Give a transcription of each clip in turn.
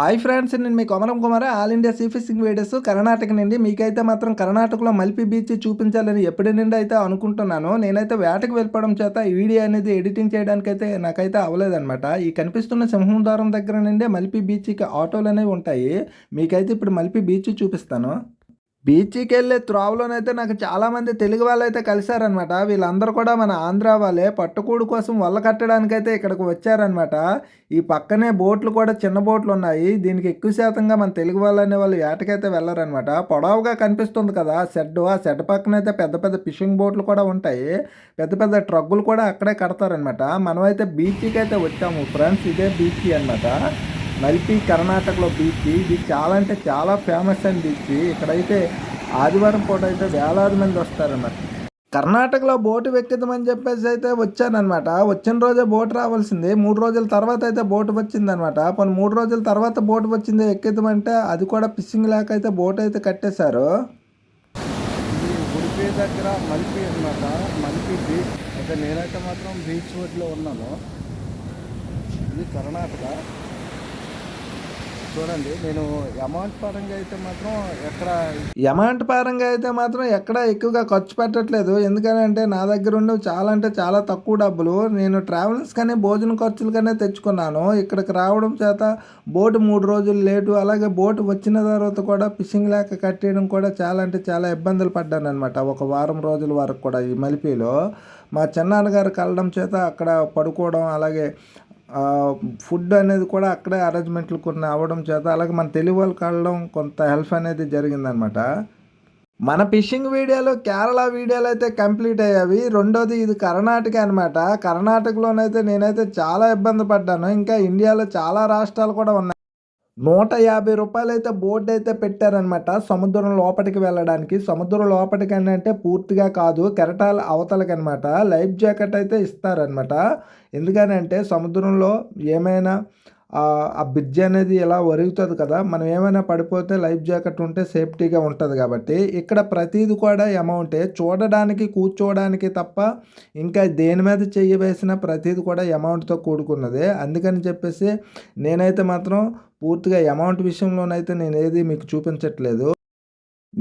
Hi friends నేను మీ Komaram Kumar all India sea fishing videos Karnataka నుండి మీకైతే మాత్రం కర్ణాటకలో మల్పి బీచ్ చూపించాలని ఎప్పటి నుండి అయితే అనుకుంటున్నాను నేనైతే వేటకు వెళ్ళిపోవడం చేత ఈ వీడియో అనేది ఎడిటింగ్ చేయడానికైతే నాకైతే అవ్వలేదన్నమాట. ఈ కనిపిస్తున్న సింహద్వారం దగ్గర నుండి మల్పి బీచ్కి ఆటోలు అనేవి ఉంటాయి. మీకైతే ఇప్పుడు మల్పి బీచ్ చూపిస్తాను. బీచ్కి వెళ్ళే త్రోవలోనైతే నాకు చాలామంది తెలుగు వాళ్ళు అయితే కలిశారనమాట వీళ్ళందరూ కూడా మన ఆంధ్ర వాళ్ళే. పట్టుకూడు కోసం వల్ల కట్టడానికైతే ఇక్కడికి వచ్చారనమాట ఈ పక్కనే బోట్లు కూడా చిన్న బోట్లు ఉన్నాయి. దీనికి ఎక్కువ శాతంగా మన తెలుగు వాళ్ళు అనే వాళ్ళు ఏటకైతే వెళ్ళారనమాట పొడవుగా కనిపిస్తుంది కదా షెడ్. ఆ షెడ్ పక్కన అయితే పెద్ద పెద్ద ఫిషింగ్ బోట్లు కూడా ఉంటాయి. పెద్ద పెద్ద ట్రగ్గులు కూడా అక్కడే కడతారనమాట మనమైతే బీచ్కి అయితే వచ్చాము ఫ్రెండ్స్. ఇదే బీచ్ అనమాట మల్పి కర్ణాటకలో బీచ్ ఇది చాలా అంటే చాలా ఫేమస్ అయిన బీచ్ ఇక్కడైతే ఆదివారం పూట అయితే వేలాది మంది వస్తారన్నమాట. కర్ణాటకలో బోటు వెక్కిద్దామని చెప్పేసి అయితే వచ్చానమాట వచ్చిన రోజే బోటు రావాల్సింది. మూడు రోజుల తర్వాత అయితే బోటు వచ్చిందనమాట పని మూడు రోజుల తర్వాత బోటు వచ్చింది ఎక్కిద్దామంటే అది కూడా ఫిషింగ్ లేక అయితే బోట్ అయితే కట్టేశారు. ఉడిపి దగ్గర మల్పి అనమాట మల్పి బీచ్. అయితే నేనైతే మాత్రం బీచ్ రోడ్లో ఉన్నాను. ఇది కర్ణాటక. చూడండి నేను అమౌంట్ పరంగా అయితే మాత్రం ఎక్కడ అమౌంట్ పరంగా అయితే మాత్రం ఎక్కడ ఎక్కువగా ఖర్చు పెట్టట్లేదు. ఎందుకంటే నా దగ్గర ఉండి చాలా అంటే చాలా తక్కువ డబ్బులు. నేను ట్రావెల్స్ కానీ భోజన ఖర్చులు కానీ తెచ్చుకున్నాను. ఇక్కడికి రావడం చేత బోటు మూడు రోజులు లేటు. అలాగే బోటు వచ్చిన తర్వాత కూడా ఫిషింగ్ లేక కట్టేయడం కూడా చాలా అంటే చాలా ఇబ్బందులు పడ్డాను అనమాట ఒక వారం రోజుల వరకు కూడా ఈ మలిపిలో. మా చిన్నాన్నగారు కలడం చేత అక్కడ పడుకోవడం అలాగే ఫుడ్ అనేది కూడా అక్కడే అరేంజ్మెంట్లు కొన్ని అవ్వడం చేత అలాగే మన తెలుగు వాళ్ళు కలడం కొంత హెల్ప్ అనేది జరిగిందనమాట. మన ఫిషింగ్ వీడియోలు కేరళ వీడియోలు అయితే కంప్లీట్ అయ్యావి. రెండోది ఇది కర్ణాటక అనమాట కర్ణాటకలోనైతే నేనైతే చాలా ఇబ్బంది పడ్డాను. ఇంకా ఇండియాలో చాలా రాష్ట్రాలు కూడా ఉన్నాయి. నూట యాభై రూపాయలు అయితే బోర్డు అయితే పెట్టారనమాట సముద్రం లోపలికి వెళ్ళడానికి. సముద్రం లోపలికి అంటే పూర్తిగా కాదు కెరటాల అవతలకనమాట లైఫ్ జాకెట్ అయితే ఇస్తారనమాట ఎందుకనంటే సముద్రంలో ఏమైనా ఆ బ్రిడ్జ్ అనేది ఇలా ఒరుగుతుంది కదా మనం ఏమైనా పడిపోతే లైఫ్ జాకెట్ ఉంటే సేఫ్టీగా ఉంటుంది కాబట్టి ఇక్కడ ప్రతిది కూడా అమౌంటే చూడడానికి కూర్చోవడానికి తప్ప ఇంకా దేని మీద చెయ్యి వేసిన ప్రతిది కూడా అమౌంట్తో కూడుకున్నదే. అందుకని చెప్పేసి నేనైతే మాత్రం పూర్తిగా అమౌంట్ విషయంలోనైతే నేను ఏది మీకు చూపించట్లేదు.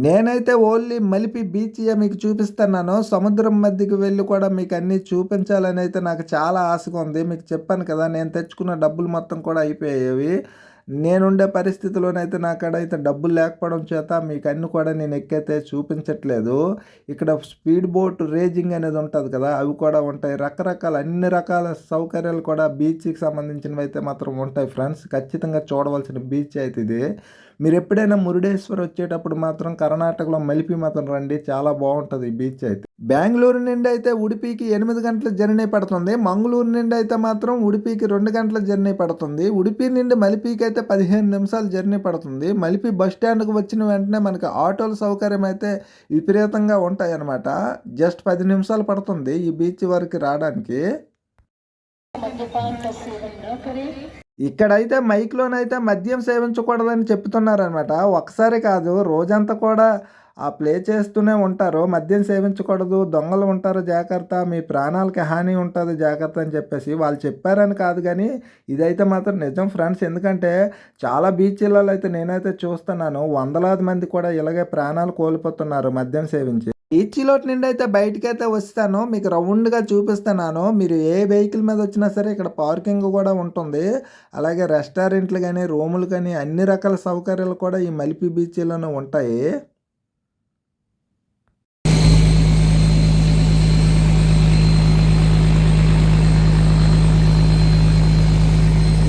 నేనైతే ఓన్లీ మలిపి బీచ్యే మీకు చూపిస్తున్నాను. సముద్రం మధ్యకి వెళ్ళి కూడా మీకు అన్నీ చూపించాలని అయితే నాకు చాలా ఆశగా ఉంది. మీకు చెప్పాను కదా నేను తెచ్చుకున్న డబ్బులు మొత్తం కూడా అయిపోయేవి. నేనుండే పరిస్థితిలోనైతే నాకడైతే డబ్బులు లేకపోవడం చేత మీకు అన్ని కూడా నేను ఎక్కైతే చూపించట్లేదు. ఇక్కడ స్పీడ్ బోట్ రేజింగ్ అనేది ఉంటుంది కదా అవి కూడా ఉంటాయి. రకరకాల అన్ని రకాల సౌకర్యాలు కూడా బీచ్కి సంబంధించినవి అయితే మాత్రం ఉంటాయి ఫ్రెండ్స్. ఖచ్చితంగా చూడవలసిన బీచ్ అయితే ఇది. మీరు ఎప్పుడైనా మురుడేశ్వర్ వచ్చేటప్పుడు మాత్రం కర్ణాటకలో మలిపి మాత్రం రండి చాలా బాగుంటుంది ఈ బీచ్ అయితే. బెంగళూరు నుండి అయితే ఉడిపికి ఎనిమిది గంటల జర్నీ పడుతుంది. మంగళూరు నుండి అయితే మాత్రం ఉడిపికి రెండు గంటల జర్నీ పడుతుంది. ఉడిపి నుండి మలిపికి అయితే పదిహేను నిమిషాలు జర్నీ పడుతుంది. మలిపి బస్ స్టాండ్కి వచ్చిన వెంటనే మనకి ఆటోల సౌకర్యం అయితే విపరీతంగా ఉంటాయన్నమాట. జస్ట్ పది నిమిషాలు పడుతుంది ఈ బీచ్ వరకు రావడానికి. ఇక్కడైతే మైక్లోనైతే మద్యం సేవించకూడదని చెప్తున్నారనమాట ఒకసారి కాదు రోజంతా కూడా ఆ ప్లే చేస్తూనే ఉంటారు. మద్యం సేవించకూడదు దొంగలు ఉంటారు జాగ్రత్త మీ ప్రాణాలకి హాని ఉంటుంది జాగ్రత్త అని చెప్పేసి వాళ్ళు చెప్పారని కాదు కానీ ఇదైతే మాత్రం నిజం ఫ్రెండ్స్. ఎందుకంటే చాలా బీచ్లలో అయితే నేనైతే చూస్తున్నాను వందలాది మంది కూడా ఇలాగే ప్రాణాలు కోల్పోతున్నారు మద్యం సేవించి. బీచ్లో నుండి అయితే బయటికి అయితే వస్తాను. మీకు రౌండ్గా చూపిస్తున్నాను. మీరు ఏ వెహికల్ మీద వచ్చినా సరే ఇక్కడ పార్కింగ్ కూడా ఉంటుంది. అలాగే రెస్టారెంట్లు కానీ రూములు కానీ అన్ని రకాల సౌకర్యాలు కూడా ఈ మలిపి బీచ్లోనే ఉంటాయి.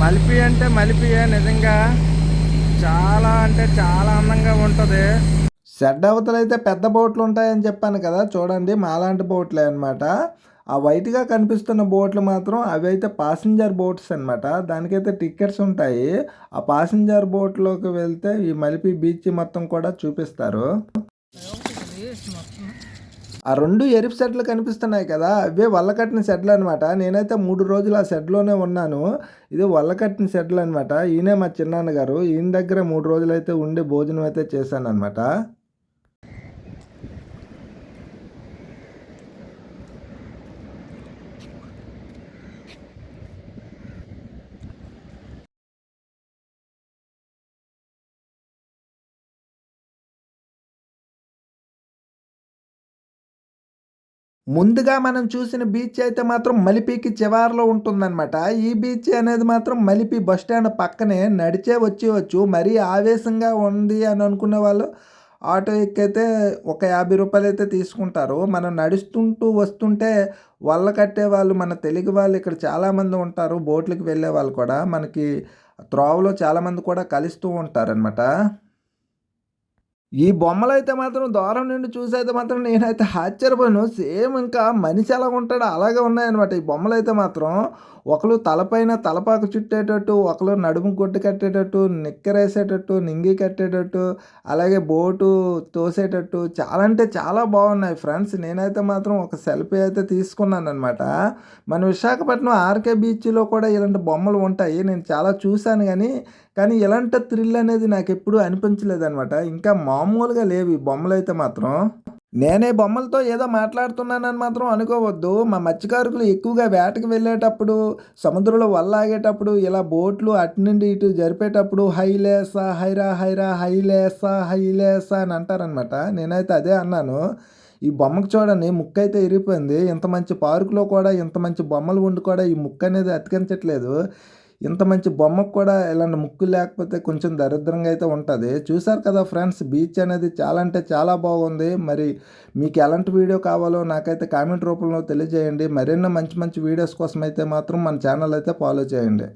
మలిపి అంటే మలిపియే నిజంగా. చాలా అంటే చాలా అందంగా ఉంటుంది. షెడ్ అవతలైతే పెద్ద బోట్లు ఉంటాయని చెప్పాను కదా చూడండి మాలాంటి బోట్లే అనమాట ఆ వైట్గా కనిపిస్తున్న బోట్లు మాత్రం అవి అయితే పాసింజర్ బోట్స్ అనమాట దానికైతే టికెట్స్ ఉంటాయి. ఆ పాసింజర్ బోట్లోకి వెళ్తే ఈ మలిపి బీచ్ మొత్తం కూడా చూపిస్తారు. ఆ రెండు ఎరుపు సెట్లు కనిపిస్తున్నాయి కదా అవే వల్లకట్టిన సెట్లు అనమాట నేనైతే మూడు రోజులు ఆ సెట్లోనే ఉన్నాను. ఇది వల్లకట్టిన సెట్లు అనమాట ఈయనే మా చిన్నాన్నగారు. ఈయన దగ్గర మూడు రోజులు అయితే ఉండి భోజనం అయితే చేశాను అనమాట ముందుగా మనం చూసిన బీచ్ అయితే మాత్రం మలిపికి చివారిలో ఉంటుందన్నమాట. ఈ బీచ్ అనేది మాత్రం మలిపి బస్ స్టాండ్ పక్కనే నడిచే వచ్చేవచ్చు మరీ ఆవేశంగా ఉంది అని అనుకునే వాళ్ళు ఆటో ఎక్కైతే ఒక యాభై రూపాయలు అయితే తీసుకుంటారు. మనం నడుస్తుంటూ వస్తుంటే వల్ల కట్టే వాళ్ళు మన తెలుగు వాళ్ళు ఇక్కడ చాలామంది ఉంటారు. బోట్లకు వెళ్ళే వాళ్ళు కూడా మనకి త్రోవలో చాలామంది కూడా కలుస్తూ ఉంటారనమాట ఈ బొమ్మలు అయితే మాత్రం దూరం నుండి చూసైతే మాత్రం నేనైతే ఆశ్చర్యపోయాను. సేమ్ ఇంకా మనిషి ఎలా ఉంటాడో అలాగే ఉన్నాయన్నమాట ఈ బొమ్మలు అయితే మాత్రం. ఒకరు తలపైన తలపాకు చుట్టేటట్టు ఒకరు నడుము గుడ్డ కట్టేటట్టు నిక్కరేసేటట్టు నింగి కట్టేటట్టు అలాగే బోటు తోసేటట్టు చాలా అంటే చాలా బాగున్నాయి ఫ్రెండ్స్. నేనైతే మాత్రం ఒక సెల్ఫీ అయితే తీసుకున్నాను అనమాట మన విశాఖపట్నం ఆర్కే బీచ్లో కూడా ఇలాంటి బొమ్మలు ఉంటాయి. నేను చాలా చూశాను కానీ కానీ ఇలాంటి థ్రిల్ అనేది నాకు ఎప్పుడూ అనిపించలేదు అనమాట ఇంకా మామూలుగా లేవు ఈ బొమ్మలు అయితే మాత్రం. నేనే బొమ్మలతో ఏదో మాట్లాడుతున్నానని మాత్రం అనుకోవద్దు. మా మత్స్యకారులు ఎక్కువగా వేటకు వెళ్ళేటప్పుడు సముద్రంలో వల్లాగేటప్పుడు ఇలా బోట్లు అటు నుండి ఇటు జరిపేటప్పుడు హైలేసా హైరా హైరా హైలేసా హైలేసా అని అంటారనమాట నేనైతే అదే అన్నాను. ఈ బొమ్మకు చూడండి ముక్క అయితే ఇరిగిపోయింది. ఇంత మంచి పార్కులో కూడా ఇంత మంచి బొమ్మలు ఉండి కూడా ఈ ముక్క అనేది అతికించట్లేదు. ఇంత మంచి బొమ్మకు కూడా ఇలాంటి ముక్కు లేకపోతే కొంచెం దరిద్రంగా అయితే ఉంటుంది. చూసారు కదా ఫ్రెండ్స్ బీచ్ అనేది చాలా అంటే చాలా బాగుంది. మరి మీకు ఎలాంటి వీడియో కావాలో నాకైతే కామెంట్ రూపంలో తెలియజేయండి. మరిన్ని మంచి మంచి వీడియోస్ కోసం అయితే మాత్రం మన ఛానల్ అయితే ఫాలో చేయండి.